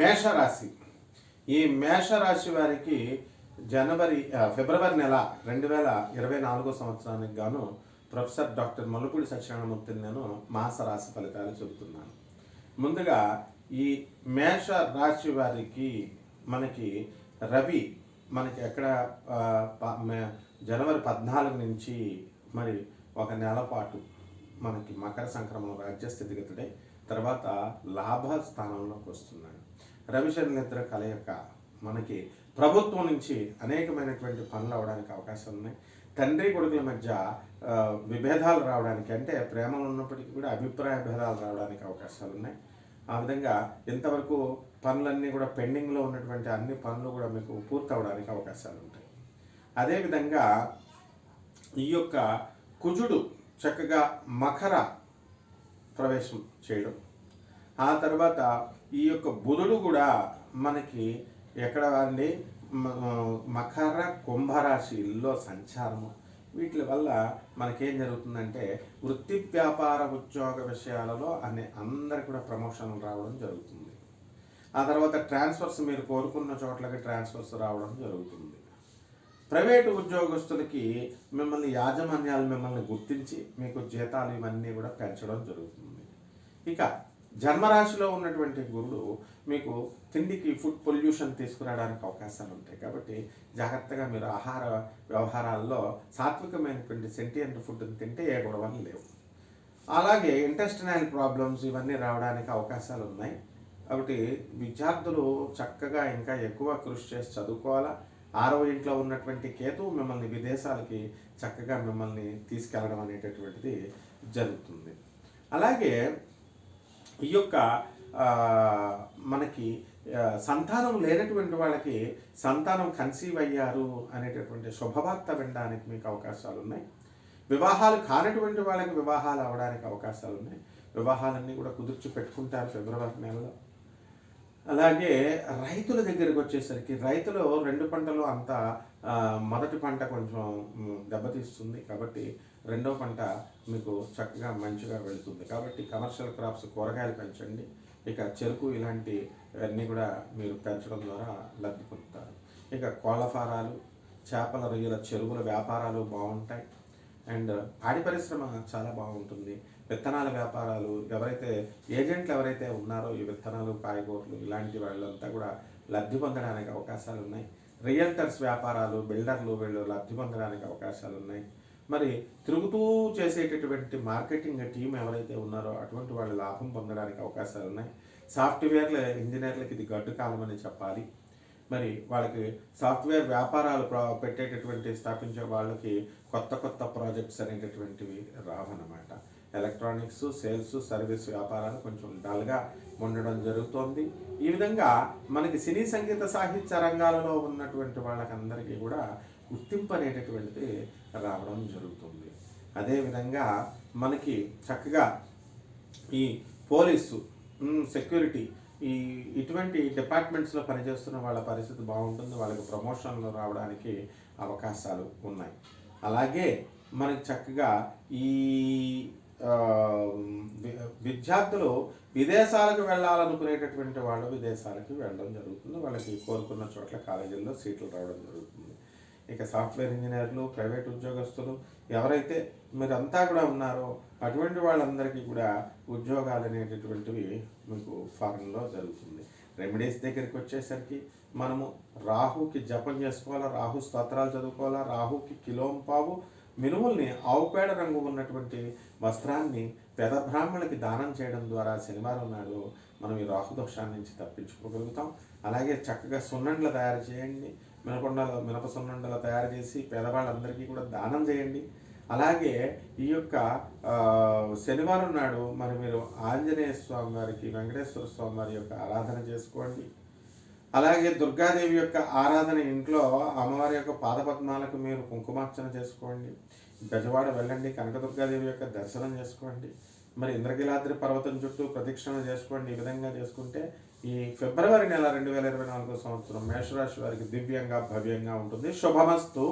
మేషరాశి. ఈ మేషరాశి వారికి జనవరి ఫిబ్రవరి నెల రెండు వేల ఇరవై నాలుగో సంవత్సరానికి గాను ప్రొఫెసర్ డాక్టర్ మల్లుపూడి సత్యనారాయణమూర్తిని నేను మాస రాశి ఫలితాలు చెబుతున్నాను. ముందుగా ఈ మేష రాశి వారికి మనకి రవి మనకి ఎక్కడ జనవరి పద్నాలుగు నుంచి మరి ఒక నెల పాటు మనకి మకర సంక్రమణ రాజ్య స్థితిగతుడే తర్వాత లాభ స్థానంలోకి వస్తున్నాడు. రవిశని నిద్ర కలయిక మనకి ప్రభుత్వం నుంచి అనేకమైనటువంటి పనులు అవడానికి అవకాశాలు ఉన్నాయి. తండ్రి కొడుకుల మధ్య విభేదాలు రావడానికి అంటే ప్రేమలు ఉన్నప్పటికీ కూడా అభిప్రాయ భేదాలు రావడానికి అవకాశాలు ఉన్నాయి. ఆ విధంగా ఇంతవరకు పనులన్నీ కూడా పెండింగ్లో ఉన్నటువంటి అన్ని పనులు కూడా మీకు పూర్తి అవడానికి అవకాశాలు ఉంటాయి. అదేవిధంగా ఈ యొక్క కుజుడు చక్కగా మకర ప్రవేశం చేయడం ఆ తర్వాత ఈ యొక్క బుధుడు కూడా మనకి ఎక్కడ అండి? మకర కుంభరాశిలో సంచారము. వీటి వల్ల మనకేం జరుగుతుందంటే వృత్తి వ్యాపార ఉద్యోగ విషయాలలో అనే అందరికి కూడా ప్రమోషన్లు రావడం జరుగుతుంది. ఆ తర్వాత ట్రాన్స్ఫర్స్ మీరు కోరుకున్న చోట్లకి ట్రాన్స్ఫర్స్ రావడం జరుగుతుంది. ప్రైవేటు ఉద్యోగస్తులకి మిమ్మల్ని యాజమాన్యాలు మిమ్మల్ని గుర్తించి మీకు జీతాలు ఇవన్నీ కూడా పెంచడం జరుగుతుంది. ఇక జన్మరాశిలో ఉన్నటువంటి గురుడు మీకు తిండికి ఫుడ్ పొల్యూషన్ తీసుకురావడానికి అవకాశాలు ఉంటాయి. కాబట్టి జాగ్రత్తగా మీరు ఆహార వ్యవహారాల్లో సాత్వికమైనటువంటి సెంటియంట్ ఫుడ్ని తింటే ఏ గొడవలు లేవు. అలాగే ఇంటెస్టినల్ ప్రాబ్లమ్స్ ఇవన్నీ రావడానికి అవకాశాలు ఉన్నాయి. కాబట్టి విద్యార్థులు చక్కగా ఇంకా ఎక్కువ కృషి చేసి చదువుకోవాలా? ఆరవ ఇంట్లో ఉన్నటువంటి కేతు మిమ్మల్ని విదేశాలకి చక్కగా మిమ్మల్ని తీసుకెళ్ళడం అనేటటువంటిది జరుగుతుంది. అలాగే ఈ యొక్క మనకి సంతానం లేనటువంటి వాళ్ళకి సంతానం కన్సీవ్ అయ్యారు అనేటటువంటి శుభవార్త వినడానికి మీకు అవకాశాలు ఉన్నాయి వివాహాలు కానటువంటి వాళ్ళకి వివాహాలు అవడానికి అవకాశాలు ఉన్నాయి వివాహాలన్నీ కూడా కుదుర్చి పెట్టుకుంటారు ఫిబ్రవరి నెలలో. అలాగే రైతుల దగ్గరికి వచ్చేసరికి రైతులు రెండు పంటలు అంత మొదటి పంట కొంచెం దెబ్బతీస్తుంది కాబట్టి రెండో పంట మీకు చక్కగా మంచిగా వెళుతుంది. కాబట్టి కమర్షియల్ క్రాప్స్ కూరగాయలు పెంచండి. ఇక చెరుకు ఇలాంటి అన్నీ కూడా మీరు పెంచడం ద్వారా లబ్ధి పొందుతారు. ఇక కోళ్ళ ఫారాలు చేపల రొయ్యల చెరువుల వ్యాపారాలు బాగుంటాయి. అండ్ పాడి పరిశ్రమ చాలా బాగుంటుంది. విత్తనాల వ్యాపారాలు ఎవరైతే ఏజెంట్లు ఎవరైతే ఉన్నారో ఈ విత్తనాలు కాయగూరలు ఇలాంటి వాళ్ళంతా కూడా లబ్ధి పొందడానికి అవకాశాలు ఉన్నాయి రియల్టర్స్ వ్యాపారాలు బిల్డర్లు వీళ్ళు లబ్ధి పొందడానికి అవకాశాలు ఉన్నాయి మరి తిరుగుతూ చేసేటటువంటి మార్కెటింగ్ టీం ఎవరైతే ఉన్నారో అటువంటి వాళ్ళు లాభం పొందడానికి అవకాశాలు ఉన్నాయి సాఫ్ట్వేర్ల ఇంజనీర్లకి ఇది గడ్డు కాలం అని చెప్పాలి. మరి వాళ్ళకి సాఫ్ట్వేర్ వ్యాపారాలు ప్ర- పెట్టేటటువంటి స్థాపించే వాళ్ళకి కొత్త కొత్త ప్రాజెక్ట్స్ అనేటటువంటివి రావన్నమాట. ఎలక్ట్రానిక్స్ సేల్స్ సర్వీస్ వ్యాపారాలు కొంచెం డల్గా ఉండడం జరుగుతోంది. ఈ విధంగా మనకి సినీ సంగీత సాహిత్య రంగాలలో ఉన్నటువంటి వాళ్ళకందరికీ కూడా గుర్తింపు అనేటటువంటిది రావడం జరుగుతుంది. అదేవిధంగా మనకి చక్కగా ఈ పోలీసు సెక్యూరిటీ ఈ ఇటువంటి డిపార్ట్మెంట్స్లో పనిచేస్తున్న వాళ్ళ పరిస్థితి బాగుంటుంది. వాళ్ళకి ప్రమోషన్లు రావడానికి అవకాశాలు ఉన్నాయి. అలాగే మనకి చక్కగా ఈ విద్యార్థులు విదేశాలకు వెళ్ళాలనుకునేటటువంటి వాళ్ళు విదేశాలకు వెళ్ళడం జరుగుతుంది. వాళ్ళకి కోరుకున్న చోట్ల కాలేజీల్లో సీట్లు రావడం జరుగుతుంది. ఇక సాఫ్ట్వేర్ ఇంజనీర్లు ప్రైవేట్ ఉద్యోగస్తులు ఎవరైతే మీరంతా కూడా ఉన్నారో అటువంటి వాళ్ళందరికీ కూడా ఉద్యోగాలు అనేటటువంటివి మీకు ఫారెన్లో జరుగుతుంది. రెమెడీస్ దగ్గరికి వచ్చేసరికి మనము రాహుకి జపం చేసుకోవాలా? రాహు స్తోత్రాలు చదువుకోవాలా? రాహుకి కిలోంపావు మినుముల్ని ఆవుపేడ రంగు ఉన్నటువంటి వస్త్రాన్ని పెద బ్రాహ్మణులకి దానం చేయడం ద్వారా శనివారం నాడు మనం ఈ రాహుదోషాన్ని నుంచి తప్పించుకోగలుగుతాం. అలాగే చక్కగా సున్నండ్లు తయారు చేయండి. మినపండలు మినప సున్నండలు తయారు చేసి పేదవాళ్ళందరికీ కూడా దానం చేయండి. అలాగే ఈ యొక్క శనివారం నాడు మరి మీరు ఆంజనేయ స్వామి వారికి వెంకటేశ్వర స్వామి వారి యొక్క ఆరాధన చేసుకోండి. అలాగే దుర్గాదేవి యొక్క ఆరాధన ఇంట్లో అమ్మవారి యొక్క పాదపద్మాలకు మీరు కుంకుమార్చన చేసుకోండి. బెజవాడ వెళ్ళండి కనకదుర్గాదేవి యొక్క దర్శనం చేసుకోండి. మరి ఇంద్రగిలాద్రి పర్వతం చుట్టూ ప్రదక్షిణ చేసుకోండి. ఈ విధంగా చేసుకుంటే ఈ ఫిబ్రవరి నెల రెండు వేల ఇరవై నాలుగో సంవత్సరం మేషరాశి వారికి దివ్యంగా భవ్యంగా ఉంటుంది. శుభమస్తు.